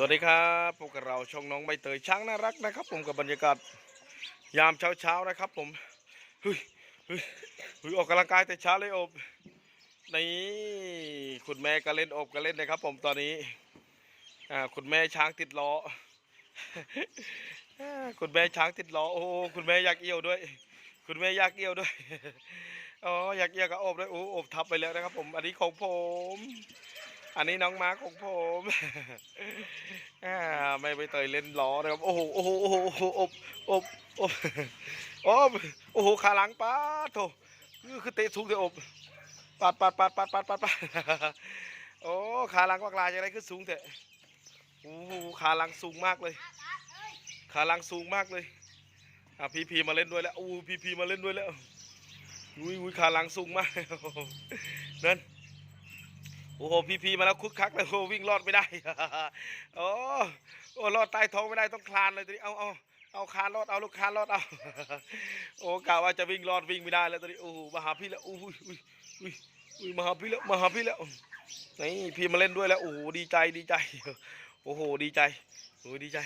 สวัสดีครับพวกบเราช่องน้องใบเตยช้างน่ารักนะครับ ผมกับบรรยากาศยามเช้าๆนะครับ ผมเฮ้ยเฮ้ยเฮ้ยออกกำลังกายแต่เช้าเลยอบนี่คุณแม่ก็เล่นอบก็เล่นนะครับ ผมตอนนี้อ่าคุณแม่ช้างติดล้อคุณแม่ช้างติดล้อโอ้คุณแม่อยากเอี่ยวด้วย คุณแม่อยากเอี่ยวด้วยอ๋ออยากเอี่ยวกับอบด้วยโอ้อบทับไปแล้วนะครับ ผมอันนี้ของผม อันนี้น้องมาของผมไม่ไปเตยเล่นล้อนะครับ โอ้โห โอ้โห โอ้โหโอ้บอบอบอบโอ้โห ขาหลังปาดโถคือคือเตะสูงเตะอบปาดปาดปาดปาดปาดปาดปาดโอ้ ขาหลังวักลายจะได้ขึ้นสูงเตะโอ้โห ขาหลังสูงมากเลย ขาหลังสูงมากเลย อะพีพีมาเล่นด้วยแล้ว อู้พีพีมาเล่นด้วยแล้วอุ้ยอุ้ยขาหลังสูงมาก นั่น โอ้โหพีพีมาแล้วคึกคักเลยโอ้วิ่งรอดไม่ได้โอ้โอ้รอดใต้ท้องไม่ได้ต้องคลานเลยตอนนี้เอาเอาเอาคลานรอดเอาลูกคลานรอดเอาโอ้กะว่าจะวิ่งรอดวิ่งไม่ได้แล้วตอนนี้โอ้มาหาพี่แล้วอุ้ยอุ้ยอุ้ยอุ้ยมาหาพี่แล้วมาหาพี่แล้วนี่พี่มาเล่นด้วยแล้วโอ้โหดีใจดีใจ โอ้โหดีใจโอ้ดีใจ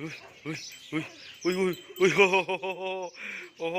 อุ้ยอุ้ยอุ้ยอุ้ยอุ้ยอุ้ยโอ้โหโอ้โห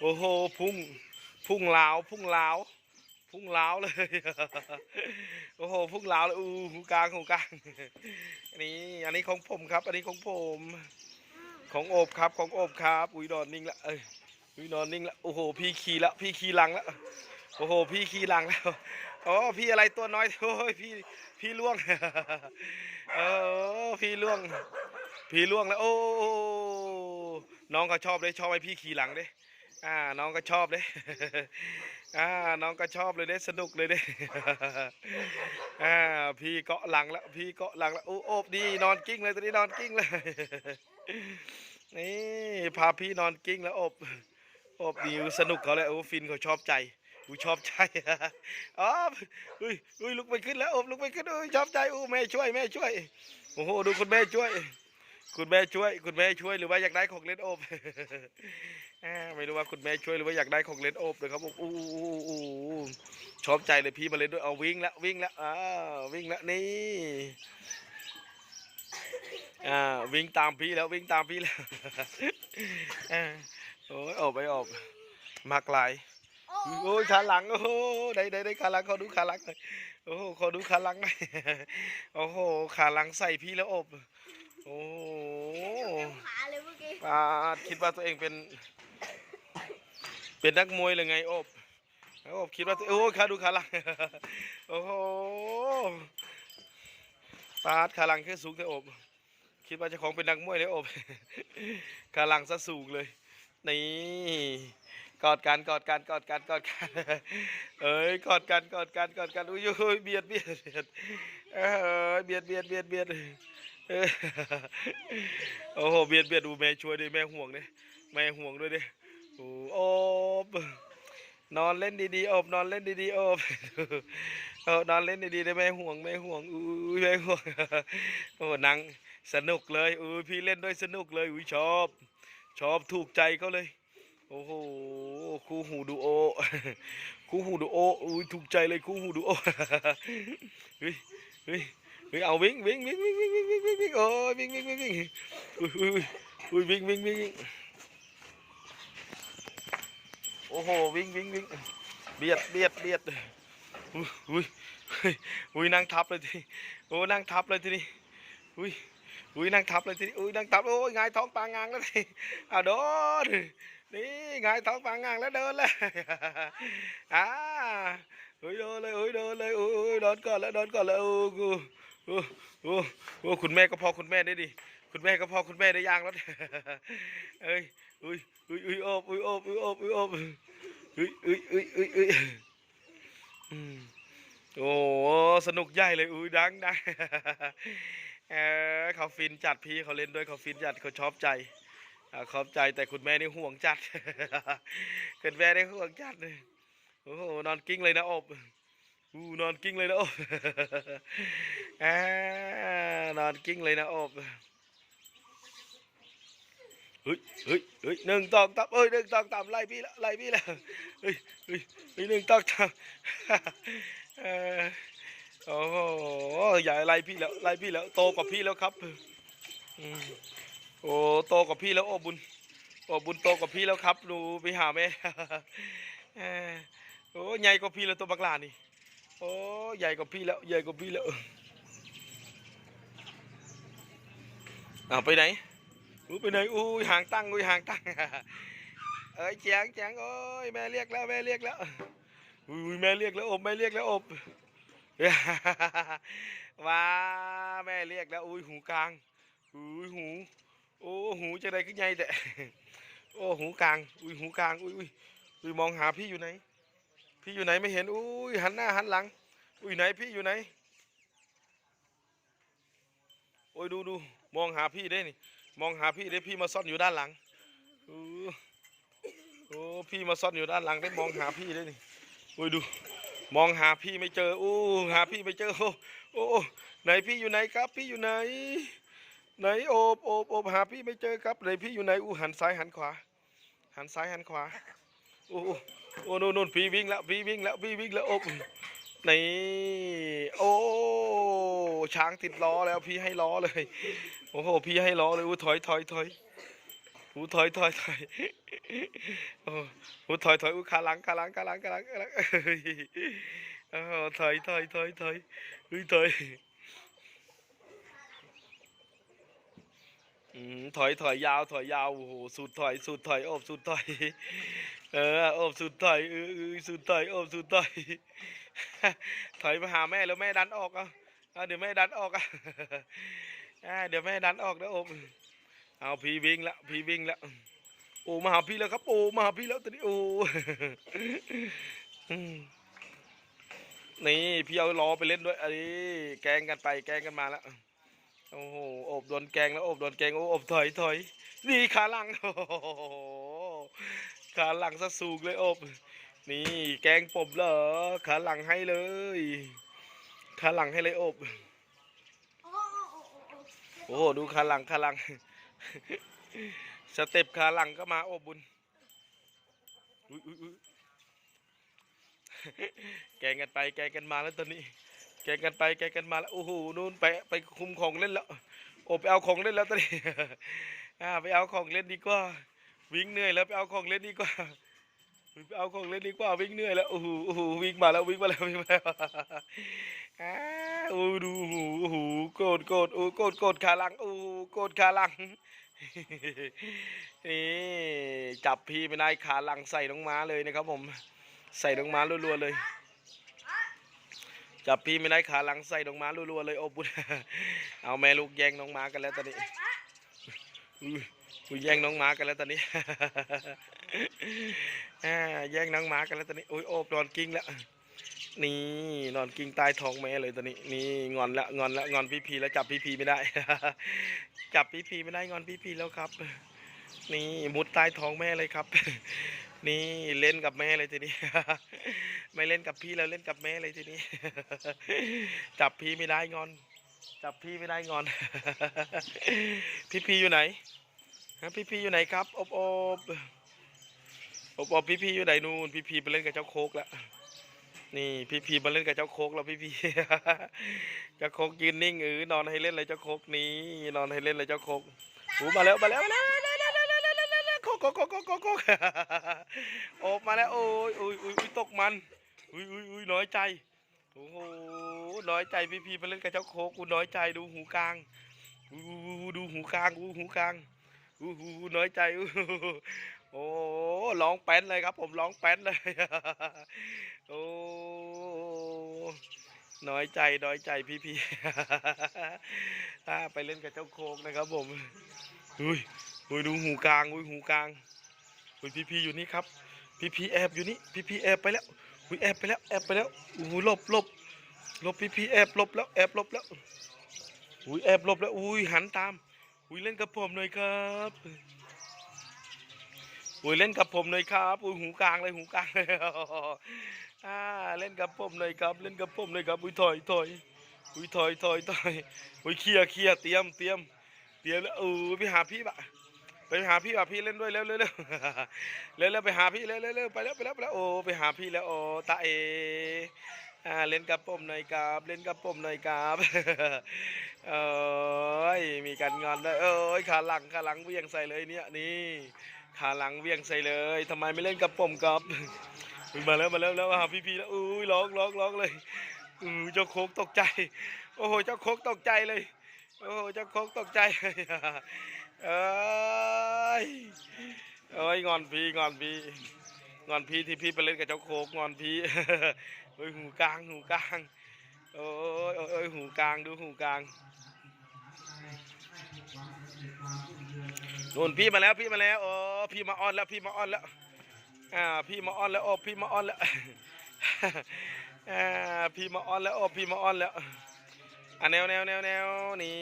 โอ้โหพุ่งพุ่งลาวพุ่งลาว พุ่งล้าวเลย โอ้โห พุ่งล้าวเลย อู้หูกลางหูกลางอันนี้ อันนี้ของผมครับ อันนี้ของผม ของโอบครับ ของโอบครับ อุ้ยนอนนิ่งละ เอ้ย อุ้ยนอนนิ่งละ โอ้โห พี่ขี่ละ พี่ขี่หลังละ โอ้โห พี่ขี่หลังแล้ว อ๋อ พี่อะไรตัวน้อย โอ้ย พี่ พี่ล่วง เออ พี่ล่วง พี่ล่วงแล้ว โอ้น้องเขาชอบเลย ชอบให้พี่ขี่หลังเด้อ่า น้องก็ชอบเลย อ่าน้องก็ชอบเลยเด้สนุกเลยเด้อ่าพี่เกาะหลังแล้วพี่เกาะหลังแล้วโอ้โอบดีนอนกิ้งเลยตอนนี้นอนกิ้งเลยนี่พาพี่นอนกิ้งแล้วอบอบดีสนุกเขาเลยโอ้ฟินเขาชอบใจอูชอบใจอ๋ออุ้ยอุ้ยลุกไปขึ้นแล้วอบลุกไปขึ้นอุ้ยชอบใจอู้แม่ช่วยแม่ช่วยโอ้โหดูคุณแม่ช่วย คุณแม่ช่วย คุณแม่ช่วยหรือว่าอยากได้ของเล่นอบ ไม่รู้ว่าคุณแม่ช่วยหรือว่าอยากได้ของเล่นอบนะครับผมอู้อู้อู้อู้ชอบใจเลยพี่มาเล่นด้วยเอาวิ่งแล้ววิ่งแล้วอ่าวิ่งแล้วนี่อ่าวิ่งตามพี่แล้ววิ่งตามพี่แล้วอ่าโอ้ยออกไปออกมากลายโอ้ยขาหลังโอ้โหได้ได้ได้ขาหลังขอดูขาหลังหน่อยโอ้โหขอดูขาหลังหน่อยโอ้โหขาหลังใส่พี่แล้วอบโอ้โหขาเลยเมื่อกี้ปาดคิดว่าตัวเองเป็น เป็นนักมวยเลยไงโอบโอบคิดว่าโอ้ขาดูขาหลังโอ้โหปาดขาหลังขึ้นสูงแต่โอบ คิดว่าจะของเป็นนักมวยเลยโอบขาหลังซะสูงเลยนี่กอดกันกอดกันกอดกันกอดกันเอ้ยกอดกันกอดกันกอดกันอุ้ยโอ้ยเบียดเบียดเบียดเออเบียดเบียดเบียดเบียดโอ้โหเบียดเบียดดูแม่ช่วยด้วยแม่ห่วงด้วยแม่ห่วงด้วยดิ โอบนอนเล่นดีๆอบนอนเล่นดีๆอบเออนอนเล่นดีๆได้ไหมห่วงไม่ห่วงอุ้ยไม่ห่วงโอ้นังสนุกเลยอุ้ยพี่เล่นด้วยสนุกเลยอุ้ยชอบ ชอบถูกใจเขาเลยโอ้โหคู่หูดูโอคู่หูดูโออุ้ยถูกใจเลยคู่หูดูโอเฮ้ยเฮ้ยเฮ้ยเอาวิ่งวิ่งวิ่งวิ่งวิ่งวิ่งวิ่งโอ้วิ่งวิ่งวิ่งวิ่งอุ้ยอุ้ยวิ่งวิ่งวิ่ง โอ้โหวิ่งวิ่งวิ่งเบียดเบียดเบียดอุ้ยอุ้ยอุ้ยอุ้ยนั่งทับเลยทีโอ้นั่งทับเลยทีนี้อุ้ยอุ้ยนั่งทับเลยทีนี้อุ้ยนั่งทับโอ้ยงายท้องปางงางแล้วทีอะโดนนี่งายท้องปางงางแล้วเดินเลยอ่าเฮ้ยเดินเลยเฮ้ยเดินเลยโอ้ยเดินก่อนแล้วเดินก่อนแล้วโอ้กูโอ้โอ้โอ้คุณแม่ก็พอคุณแม่ได้ดิ คุณแม่ก็พอคุณแม่ได้ย่างแล้วเอ้ยอุ้ยอุ้ยอุ้ยโอบอุ้ยโอบอุ้ยโอบอุ้ยโอบอุ้ยอุ้ยอุ้ยอุ้ยอุ้ยอืมโอ้สนุกใหญ่เลยอุ้ยดังดังเออเขาฟินจัดพี่เขาเล่นด้วยเขาฟินจัดเขาชอบใจอ่าชอบใจแต่คุณแม่นี่ห่วงจัดคุณแม่นี่ห่วงจัดเลยโอ้โหนอนกิ้งเลยนะอบอู้นอนกิ้งเลยนะอบอ่านอนกิ้งเลยนะอบ เฮ้ยเฮ้ยเฮ้ยหนึ่งตองตับเอ้ยหนึ่งตองตับไล่พี่ละไล่พี่ละเฮ้ยเฮ้ยเฮ้ยหนึ่งตองตับโอ้โหอย่าไล่พี่แล้วไล่พี่แล้วโตกว่าพี่แล้วครับอืมโอ้โตกว่าพี่แล้วโอ้บุญโอ้บุญโตกว่าพี่แล้วครับดูไปหาแม่โอ้ใหญ่กว่าพี่แล้วตัวบักหลานี่โอ้ใหญ่กว่าพี่แล้วใหญ่กว่าพี่แล้วอ้าไปไหน อู้ไปไหนอู้ยห่างตั้งอู้ยห่างตั้งเอ้ยแจงแจงโอ้ยแม่เรียกแล้วแม่เรียกแล้วอุ้ยแม่เรียกแล้วอบแม่เรียกแล้วอบว้าแม่เรียกแล้วอุ้ยหูกลางอุ้ยหูโอ้หูจะได้ขึ้นใหญ่แต่โอ้หูกลางอุ้ยหูกลางอุ้ยอุ้ยอุ้ยมองหาพี่อยู่ไหน พี่อยู่ไหนไม่เห็นอุ้ยหันหน้าหันหลัง อุ้ยไหนพี่อยู่ไหนโอ้ยดูดูมองหาพี่ได้นี่ มองหาพี่ได้พี่มาซ่อนอยู่ด้านหลังอู้โอ้พี่มาซ่อนอยู่ด้านหลังได้มองหาพี่ได้นี่โอ้ยดู มองหาพี่ไม่เจออู้หาพี่ไม่เจอโอ้โอ้ไหนพี่อยู่ไหนครับ พี่อยู่ไหน ไหนโอบโอบโอบหาพี่ไม่เจอครับไหนพี่อยู่ไหนอู้หันซ้ายหันขวา หันซ้ายหันขวาโอ้โอ้โนู่นนู่นพี่วิ่งแล้วพี่วิ่งแล้วพี่วิ่งแล้วโอบนี่โอ้ ช้างติดล้อแล้วพี่ให้ล้อเลย โอ้โห พี่ให้ล้อเลยอู้ถอยถอยถอยอู้ถอยถอยถอยโอ้อู้ถอยถอยอู้ขาหลังขาหลังขาหลังขาหลังขาหลังโอ้ถอยถอยถอยถอยอุ้ยถอยอืมถอยถอยยาวถอยยาวโอ้โหสุดถอยสุดถอยอบสุดถอยเอออบสุดถอยออเอสุดถอยอบสุดถอยถอยมาหาแม่แล้วแม่ดันออกอะ เอาเดี๋ยวแม่ดันออกอะเดี๋ยวแม่ดันออกนะโอมเอาพี่วิ่งละพี่วิ่งละโอ้มาหาพี่แล้วครับโอ้มาหาพี่แล้วตอนนี้โอ้นี่พี่เอาล้อไปเล่นด้วยอันนี้แกงกันไปแกงกันมาแล้วโอ้โหอบโดนแกงแล้วอบโดนแกงโอ้อบถอยถอยนี่ขาหลังโอ้โหขาหลังซะสูงเลยอบ นี่แกงผมเหรอขาหลังให้เลย ขาหลังให้เลยโอบ โอ้โห ดูขาหลังขาหลัง สเต็ปขาหลังก็มาโอ้บุญอุ๊ยอุ๊ยอุ๊ยแกงกันไป แกงกันมาแล้วตอนนี้ แกงกันไป แกงกันมาแล้ว โอ้โห นู่นไปไปคุมของเล่นแล้ว โอ้ไปเอาของเล่นแล้วตอนนี้อ่าไปเอาของเล่นดีกว่า วิ่งเหนื่อยแล้วไปเอาของเล่นดีกว่าไป เอาของเล่นดีกว่าวิ่งเหนื่อยแล้วโอ้โหโอ้โหวิ่งมาแล้ววิ่งมาแล้ววิ่งมาแล้วอ้าโอ้ดูโอ้โหโอ้โหโกดโกดโอ้โกดโกดขาหลังโอ้โกดขาหลังนี่จับพี่ไม่ได้ขาหลังใส่น้องม้าเลยนะครับผม ใส่น้องม้ารัวๆเลย จับพี่ไม่ได้ขาหลังใส่น้องม้ารัวๆเลยโอ้บุญเอาแม่ลูกแย่งน้องม้ากันแล้วตอนนี้อุ้ยแย่งน้องม้ากันแล้วตอนนี้ อ่าแย่งน้องม้ากันแล้วตอนนี้อุ้ยโอบนอนกิ้งแล้วนี่นอนกิ้งใต้ท้องแม่เลยตอนนี้ นี่งอนละงอนละงอนพี่พีแล้วจับพี่พีไม่ได้ จับพี่พีไม่ได้งอนพี่พีแล้วครับ นี่มุดใต้ท้องแม่เลยครับ นี่เล่นกับแม่เลยทีนี้ ไม่เล่นกับพี่แล้วเล่นกับแม่เลยทีนี้ จับพี่ไม่ได้งอน จับพี่ไม่ได้งอน พี่พีอยู่ไหนฮะพี่พีอยู่ไหนครับ อบอบ ผมบอกพี่ๆอยู่ไหนนู่นพี่ๆไปเล่นกับเจ้าโคกแล้วนี่พี่พีมาเล่นกับเจ้าโคกแล้วพี่ๆเจ้าโคกยืนนิ่งเออนอนให้เล่นเลยเจ้าโคกนี้นอนให้เล่นเลยเจ้าโคกหูมาแล้วมาแล้วมาแล้วโคกโคกโคกโคกโคกออกมาแล้วโอ้ยอุ้ยอุ้ยตกมันอุ้ยอุ้ยอุ้ยน้อยใจโอ้โหน้อยใจพี่พีมาเล่นกับเจ้าโคกกูน้อยใจดูหูกลางดูหูกลางดูหูกลางอู้หูน้อยใจอู้ โอ้ร้องแป้นเลยครับ ผมร้องแป้นเลยโอ้น้อยใจน้อยใจพี่พี่ถ้าไปเล่นกับเจ้าโคกนะครับผมอุ้ยอุ้ยดูหูกลางอุ้ยหูกลางอุ้ยพี่พี่อยู่นี่ครับ พี่พี่แอบอยู่นี่พี่พี่แอบไปแล้วอุ้ยแอบไปแล้วแอบไปแล้วอู้หูหลบหลบหลบพี่พี่แอบหลบแล้วแอบหลบแล้วอุ้ยแอบหลบแล้วอุ้ยหันตามอุ้ยเล่นกับผมหน่อยครับ อุ้ยเล่นกับผมหน่อยครับอุ้ยหูกลางเลยหูกลางเลยอ่าเล่นกับผมหน่อยครับ เล่นกับผมหน่อยครับอุ้ยถอยถอยอุ้ยถอยถอยถอยอุ้ยเคลียร์เคลียร์เตรียมเตรียมเตรียมแล้วเออไปหาพี่บะไปหาพี่บะพี่เล่นด้วยเร็วเร็วเร็วเร็วเร็วไปหาพี่เร็วเร็วเร็วไปแล้วไปแล้วไปแล้วโอ้ไปหาพี่แล้วโอ้ตาเออ่าเล่นกับผมหน่อยครับ เล่นกับผมหน่อยครับเอ้ยมีการงอนด้วยเอ้ยขาหลังขาหลังเวียงใส่เลยเนี่ยนี่ ขาหลังเวียงใส่เลยทำไมไม่เล่นกับผมครับอุ๊ยมาแล้วมาแล้วแล้วหาพี่พีแล้วอุ้ยร้องร้องร้องเลยอือเจ้าโคกตกใจ โอ้โหเจ้าโคกตกใจเลย โอ้โหเจ้าโคกตกใจเอ้ยเอ้ยงอนพี่งอนพี่งอนพี่ที่พี่ไปเล่นกับเจ้าโคกงอนพี่เฮ้ยหูกลางหูกลางโอ้ยโอ้ยโอ้ยหูกลางดูหูกลาง นู่นพี่มาแล้วพี่มาแล้วโอ้พี่มาอ้อนแล้วพี่มาอ้อนแล้วอ่าพี่มาอ้อนแล้วโอ้พี่มาอ้อนแล้วอ่าพี่มาอ้อนแล้วโอ้พี่มาอ้อนแล้วอะแนวแนวแนวแนวนี่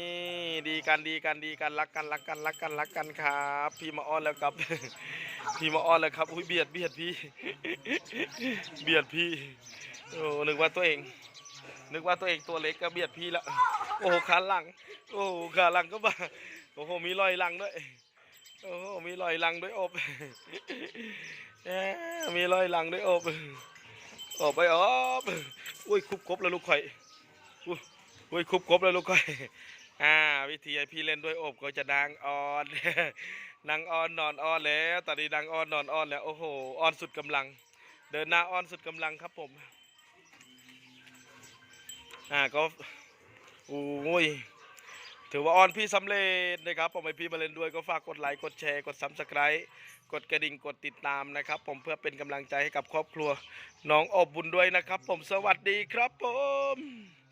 ดีกันดีกันดีกันรักกันรักกันรักกันรักกันครับ พี่มาอ้อนแล้วครับ พี่มาอ้อนแล้วครับอุ้ยเบียดเบียดพี่ เบียดพี่โอ้นึกว่าตัวเอง นึกว่าตัวเองตัวเล็กก็เบียดพี่ละโอ้ขาหลัง โอ้ขาหลังก็มาโอ้โหมีรอยหลังด้วย โอ้โหมีรอยหลังด้วยอบอมีรอยหลังด้วยอบอบไปอบอุ้ยคุบครบแล้วลูกไข่อุ้ยอุ้ยคุบครบแล้วลูกไข่อ่าวิธีพี่เล่นด้วยอบก็จะดังอ่อนนางอ่อนนอนอ่อนแล้วตอนนี้นางอ่อนนอนอ่อนแล้วโอ้โหอ่อนสุดกำลัง เดินหน้าอ่อนสุดกำลังครับผมอ่าก็โอ้ย ถือว่าออนพี่สำเร็จนะครับผมให้พี่มาเล่นด้วยก็ฝากกดไลค์กดแชร์กดซับสไครต์กดกระดิ่งกดติดตามนะครับ ผมเพื่อเป็นกำลังใจให้กับครอบครัว น้องอบบุญด้วยนะครับ ผมสวัสดีครับผม